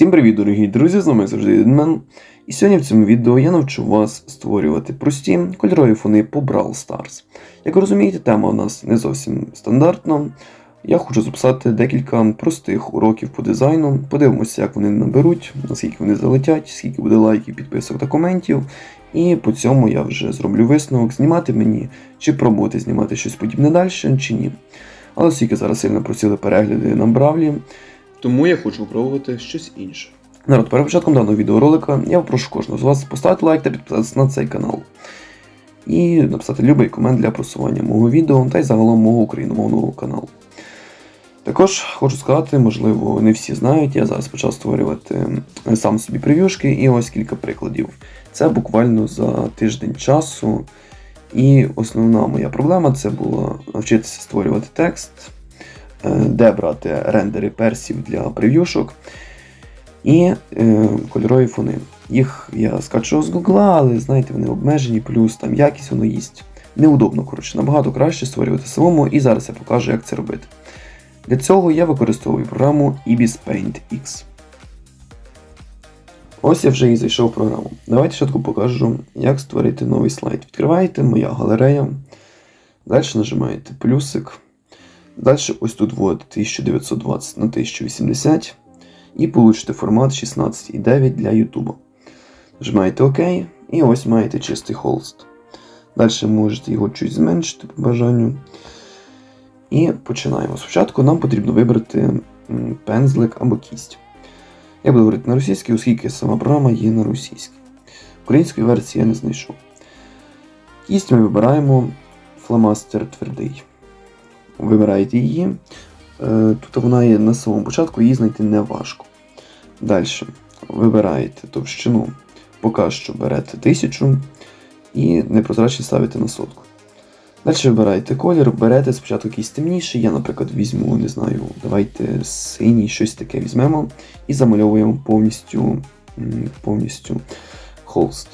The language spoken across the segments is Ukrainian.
Всім привіт, дорогі друзі! З вами завжди Єдмен. І сьогодні в цьому відео я навчу вас створювати прості кольорові фони по Brawl Stars. Як ви розумієте, тема у нас не зовсім стандартна. Я хочу записати декілька простих уроків по дизайну. Подивимося, як вони наберуть, наскільки вони залетять, скільки буде лайків, підписок та коментів. І по цьому я вже зроблю висновок, знімати мені чи пробувати знімати щось подібне далі, чи ні. Але оскільки зараз сильно просили перегляди на Бравлі, тому я хочу спробувати щось інше. Народ, перед початком даного відеоролика я попрошу кожного з вас поставити лайк та підписатися на цей канал. І написати любий комент для просування мого відео та й загалом мого україномовного каналу. Також хочу сказати, можливо, не всі знають, я зараз почав створювати сам собі прев'юшки і ось кілька прикладів. Це буквально за тиждень часу. І основна моя проблема це було навчитися створювати текст, де брати рендери персів для прев'юшок і е, кольорові фони. Їх я скачував з Гугла, але знаєте, вони обмежені, плюс там якість воно їсть. Неудобно, коротше, набагато краще створювати самому, і зараз я покажу, як це робити. Для цього я використовую програму Ibis Paint X. Ось я вже і зайшов в програму. Давайте спочатку покажу, як створити новий слайд. Відкриваєте моя галерея. Далі нажимаєте плюсик. Далі ось тут вводите 1920 на 1080 і получите формат 16,9 для YouTube. Нажимаєте ОК і ось маєте чистий холст. Далі можете його чуть зменшити по бажанню. І починаємо. Спочатку нам потрібно вибрати пензлик або кість. Я буду говорити на російській, оскільки сама програма є на російській. Української версії я не знайшов. Кість ми вибираємо фломастер твердий. Вибираєте її. Е, Тут вона є на самому початку, її знайти не важко. Далі вибираєте товщину, поки що берете 1000 і непрозрачні ставите на сотку. Далі вибираєте колір, берете спочатку якийсь темніший. Я, наприклад, візьму, не знаю, давайте синій, щось таке візьмемо і замальовуємо повністю повністю холст.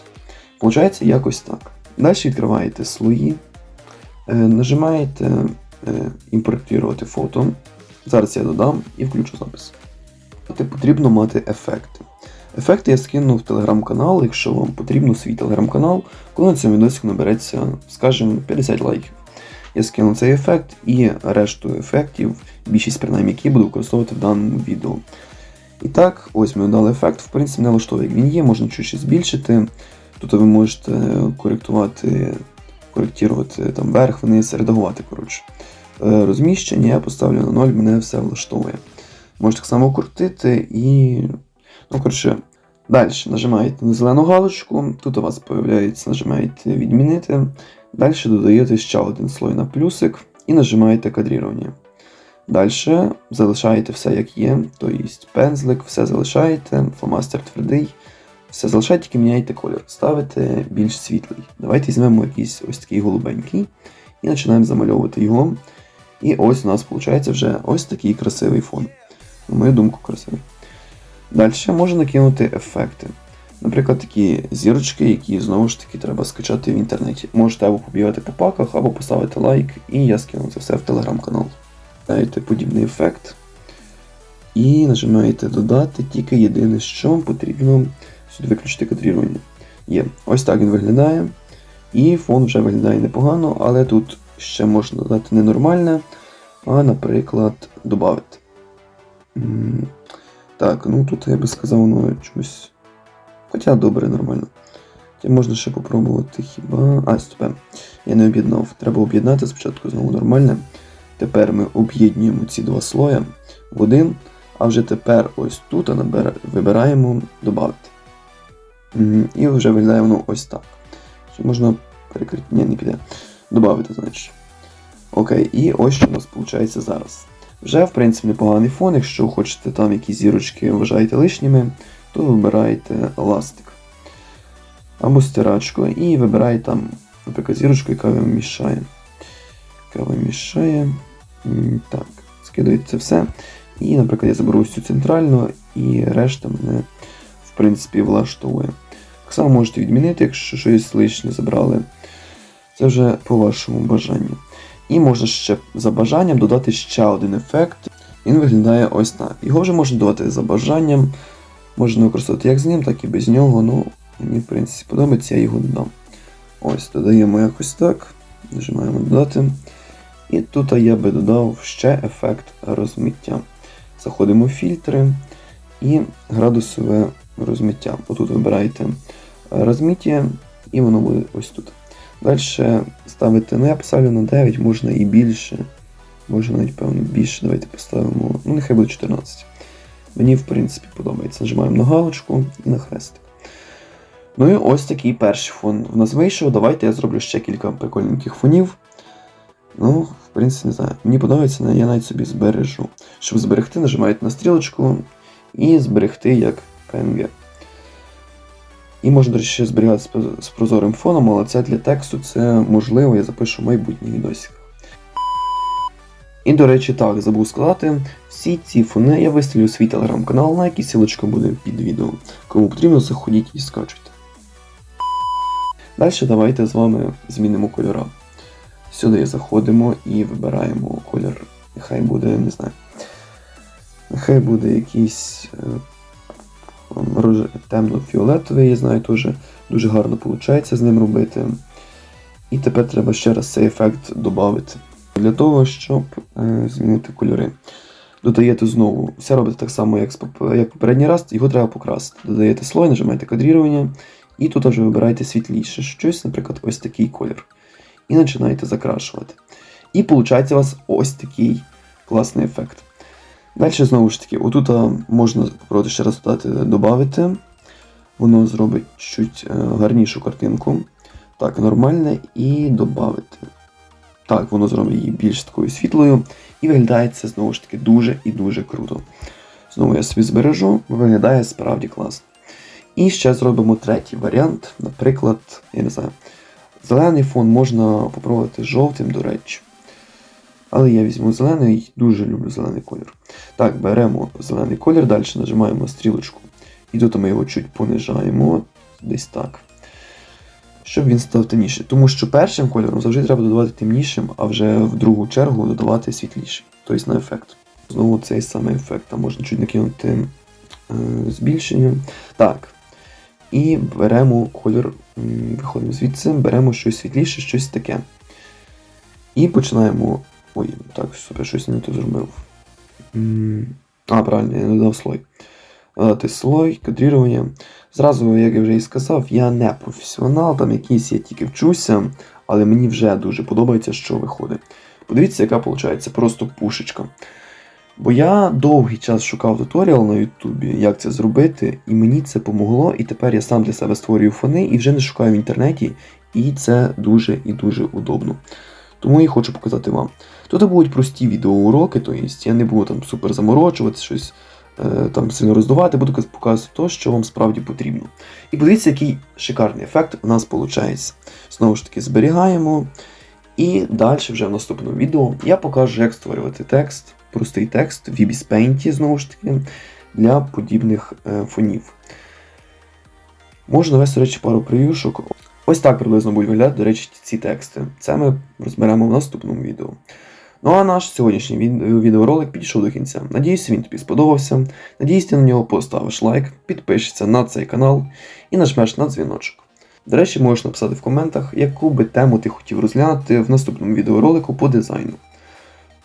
Получається якось так. Далі відкриваєте слої, е, нажимаєте імпортувати фото. Зараз я додам і включу запис. Ти потрібно мати ефекти. Ефекти я скину в телеграм-канал, якщо вам потрібно свій телеграм-канал, коли на цьому відосі набереться, скажімо, 50 лайків. Я скину цей ефект і решту ефектів, більшість принаймні, які буду використовувати в даному відео. І так, ось ми дали ефект, в принципі, не влаштовує, як він є, можна чуть збільшити. Тут ви можете коректувати, коректувати там верх, вниз, редагувати. коротше. Е, Розміщення я поставлю на 0, мене все влаштовує. Можете так само крутити і. Ну, коротше, далі нажимаєте на зелену галочку, тут у вас з'являється, нажимаєте відмінити. Далі додаєте ще один слой на плюсик і нажимаєте кадрірування. Далі залишаєте все як є, тобто пензлик, все залишаєте, фломастер твердий, все залишаєте, тільки міняєте колір, ставите більш світлий. Давайте візьмемо якийсь ось такий голубенький і починаємо замальовувати його. І ось у нас виходить вже ось такий красивий фон. На мою думку, красивий. Далі можна накинути ефекти. Наприклад, такі зірочки, які знову ж таки треба скачати в інтернеті. Можете або побігати по паках, або поставити лайк, і я скину це все в телеграм-канал. Даєте подібний ефект. І нажимаєте додати, тільки єдине, що потрібно сюди виключити кадрірування. Є. Ось так він виглядає. І фон вже виглядає непогано, але тут ще можна додати не нормальне, а, наприклад, додати. Так, ну тут я би сказав, воно чомусь. Хоча добре, нормально. Хоча можна ще попробувати хіба. А, стоп. Я не об'єднав. Треба об'єднати спочатку знову нормальне. Тепер ми об'єднуємо ці два слоя в один, а вже тепер ось тут вибираємо додати. І вже виглядає воно ось так. Що можна перекрити. Ні, не піде. Добавити, значить. Окей, і ось що у нас виходить зараз. Вже, в принципі, непоганий фон. Якщо хочете там якісь зірочки вважаєте лишніми, то вибираєте ластик або стирачку і вибираєте там, наприклад, зірочку, яка вам мішає. Яка вам мішає. Так, скидуєте це все. І, наприклад, я заберу ось цю центральну, і решта мене, в принципі, влаштовує. Так само можете відмінити, якщо щось лишнє забрали. Це вже по вашому бажанню. І можна ще за бажанням додати ще один ефект. Він виглядає ось так. Його вже можна додати за бажанням. Можна використовувати як з ним, так і без нього. Ну, мені, в принципі, подобається, я його додам. Ось, додаємо якось так. Нажимаємо додати. І тут я би додав ще ефект розмиття. Заходимо в фільтри і градусове розмиття. Отут вибираєте розмиття, і воно буде ось тут. Далі ставити, ну я поставлю на 9, можна і більше. Можна навіть, певно, більше. Давайте поставимо. Ну, нехай буде 14. Мені, в принципі, подобається. Нажимаємо на галочку і на хрестик. Ну і ось такий перший фон в нас вийшов. Давайте я зроблю ще кілька прикольненьких фонів. Ну, в принципі, не знаю. Мені подобається, я навіть собі збережу. Щоб зберегти, нажимаєте на стрілочку і зберегти як PNG. І можна, до речі, ще зберігати з прозорим фоном, але це для тексту це можливо, я запишу в майбутніх відосиках. І, до речі, так, забув сказати, всі ці фони я виставлю свій телеграм-канал, на який силочка буде під відео. Кому потрібно, заходіть і скачуйте. Далі давайте з вами змінимо кольора. Сюди заходимо і вибираємо колір. Нехай буде, не знаю. Нехай буде якийсь е, темно-фіолетовий, я знаю, теж дуже гарно виходить з ним робити. І тепер треба ще раз цей ефект додати. Для того, щоб е, змінити кольори. Додаєте знову, все робите так само, як, як попередній раз, його треба покрасити. Додаєте слой, нажимаєте кадрірування, і тут вже вибираєте світліше щось, наприклад, ось такий колір. І починаєте закрашувати. І виходить у вас ось такий класний ефект. Далі знову ж таки, отут можна попробувати ще раз додати, додати. Воно зробить чуть е, гарнішу картинку. Так, нормальне, і додати. Так, воно зробить її більш такою світлою. І виглядає це знову ж таки дуже і дуже круто. Знову я собі збережу, виглядає справді класно. І ще зробимо третій варіант. Наприклад, я не знаю, зелений фон можна попробувати жовтим, до речі. Але я візьму зелений, дуже люблю зелений колір. Так, беремо зелений колір, далі нажимаємо стрілочку. І тут ми його чуть понижаємо, десь так. Щоб він став темніший. Тому що першим кольором завжди треба додавати темнішим, а вже в другу чергу додавати світліший. Тобто на ефект. Знову цей самий ефект. Там можна чуть накинути е, збільшення. Так. І беремо колір, м, виходимо звідси, беремо щось світліше, щось таке. І починаємо. Ой, так, супер, щось не то зробив. А, правильно, я додав слой. Додати слой, кадрірування. Зразу, як я вже і сказав, я не професіонал, там якийсь я тільки вчуся, але мені вже дуже подобається, що виходить. Подивіться, яка виходить просто пушечка. Бо я довгий час шукав туторіал на Ютубі, як це зробити, і мені це помогло, і тепер я сам для себе створюю фони і вже не шукаю в інтернеті, і це дуже і дуже удобно. Тому і хочу показати вам. Тут будуть прості відеоуроки, тобто я не буду там супер заморочувати, щось е, там сильно роздувати, буду показувати те, що вам справді потрібно. І подивіться, який шикарний ефект у нас виходить. Знову ж таки, зберігаємо. І далі вже в наступному відео я покажу, як створювати текст, простий текст в VBS Paint, знову ж таки, для подібних е, фонів. Можна вести, до речі, пару прев'юшок. Ось так приблизно будуть виглядати, до речі, ці тексти. Це ми розберемо в наступному відео. Ну а наш сьогоднішній відеоролик підійшов до кінця. Надіюсь, він тобі сподобався. Надіюсь, ти на нього поставиш лайк, підпишешся на цей канал і нажмеш на дзвіночок. До речі, можеш написати в коментах, яку би тему ти хотів розглянути в наступному відеоролику по дизайну.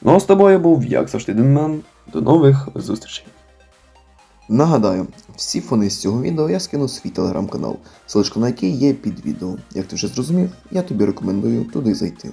Ну а з тобою був, як завжди, Денмен. До нових зустрічей. Нагадаю, всі фони з цього відео я скину свій телеграм-канал, ссылочка на який є під відео. Як ти вже зрозумів, я тобі рекомендую туди зайти.